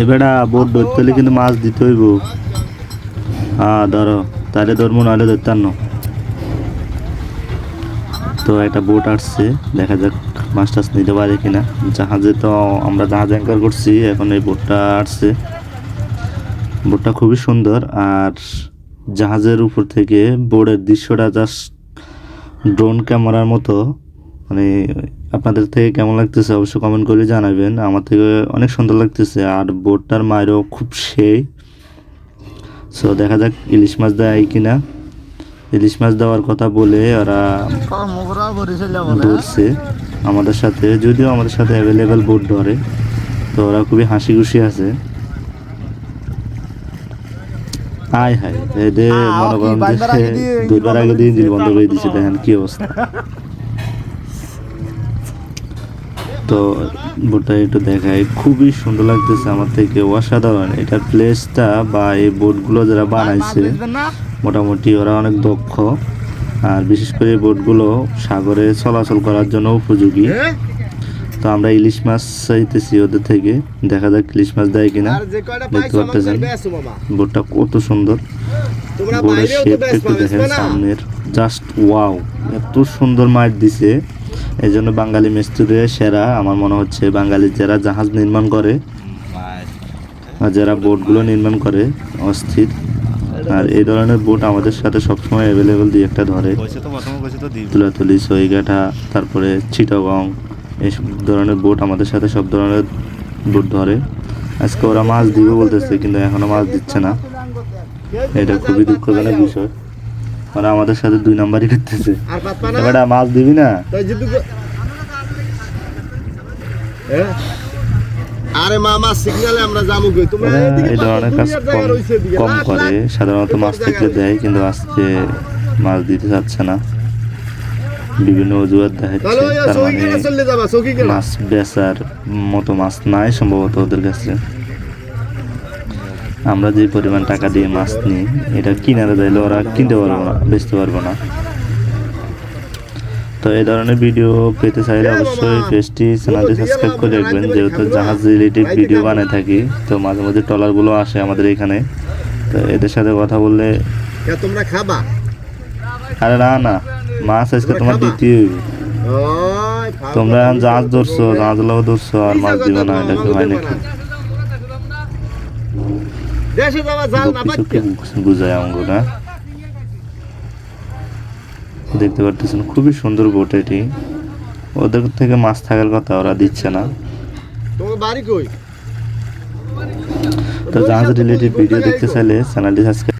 এবারে বোট ধরতে হলে কিন্তু মাছ দিতে হইব। হ্যাঁ ধরো তাহলে ধরবো নাহলে ধরতাম না। তো একটা বোট আসছে, দেখা যাক মাছ টাছ নিতে পারে কিনা। জাহাজে তো আমরা জাহাজ অ্যাঙ্কার করছি, এখন এই বোটটা আসছে। বোটটা খুবই সুন্দর, আর জাহাজের উপর থেকে বোর্ডের দৃশ্যটা জাস্ট ড্রোন ক্যামেরার মতো মানে আপনাদের থেকে কেমন লাগতেছে অবশ্যই কমেন্ট করে জানাবেন। আমার থেকে অনেক সুন্দর লাগতেছে। আর বোটটার মায়েরও খুব সেই। সো দেখা যাক ইলিশ মাছ দেয় কিনা। ইলিশ মাছ দেওয়ার কথা বলে ওরা ধরছে আমাদের সাথে। যদিও আমাদের সাথে অ্যাভেলেবেল বোট ধরে, তো ওরা খুবই হাসি খুশি আছে হায় এদের মনে করেন যে দুইবার আগে দিল বন্ধ করে দিচ্ছে দেখেন কি অবস্থা। তো বোটটা একটু দেখায় খুবই সুন্দর লাগতেছে আমার থেকে অসাধারণ। এটার প্লেসটা বা এই বোটগুলো যারা বানাইছে মোটামুটি ওরা অনেক দক্ষ। আর বিশেষ করে এই বোটগুলো সাগরে চলাচল করার জন্য উপযোগী। তো আমরা ইলিশ মাছ চাইতেছি ওদের থেকে। দেখা যাক ইলিশ মাছ দেয় কিনা। দেখতে পারতেছেন? বোটটা কত সুন্দর। বোর্ডের শেপ একটু দেখেন সামনের। জাস্ট ওয়াও এত সুন্দর মাছ দিছে। এই জন্য বাঙালি মিস্ত্রিরে সেরা আমার মনে হচ্ছে বাঙালি যারা জাহাজ নির্মাণ করে আর যারা বোটগুলো নির্মাণ করে অস্থির। আর এই ধরনের বোট আমাদের সাথে সবসময় অ্যাভেলেবেল দিয়ে একটা ধরে। তুলাতুলি সইগাঠা তারপরে চিটাগং এইসব ধরনের বোট আমাদের সাথে সব ধরনের বোট ধরে। আজকে ওরা মাছ দিবে বলতেছে কিন্তু এখনও মাছ দিচ্ছে না। এটা খুবই দুঃখজনক বিষয়। ওরা আমাদের সাথে দুই নাম্বারই করতেছে। এবার মাছ দিবি না? তাই যদি আরে মামা সিগনালে আমরা যাব কই? তোমরা এই ধরনের কাজ কম করে। সাধারণত মাছ দেয় কিন্তু আজকে মাছ দিতে চাচ্ছে না। বিভিন্ন অজুহাত দেখাচ্ছে। তার মানে মাছ বেচার মতো মাছ নাই সম্ভবত ওদের কাছে। আমরা যে পরিমাণ টাকা দিয়ে মাছ নিই এটা কিনারে যাইলে ওরা কিনতে পারব না বেচতে পারব না। তো এই ধরনের ভিডিও পেতে চাইলে অবশ্যই পেজটি চ্যানেলটি সাবস্ক্রাইব করে রাখবেন যেহেতু জাহাজ রিলেটেড ভিডিও বানায় থাকি তো মাঝে মাঝে ট্রলারগুলো আসে আমাদের এখানে। তো এদের সাথে কথা বললে তোমরা খাবা? আরে না না মাছ আজকে তোমার দ্বিতীয়। তোমরা কথা। জাহাজ ধরছো জাহাজ লাভ ধরছো আর মাছ দিবে না এটা কি হয় নাকি দেশে যাওয়া জাল না কিছুকে পাচ্ছে। বুঝায় না দেখতে পারতেছেন খুবই সুন্দর বোট এটি। ওদের থেকে মাছ থাকার কথা ওরা দিচ্ছে না। তোমার বাড়ি কই? তো জাহাজ রিলেটেড ভিডিও দেখতে চাইলে চ্যানেলটি সাবস্ক্রাইব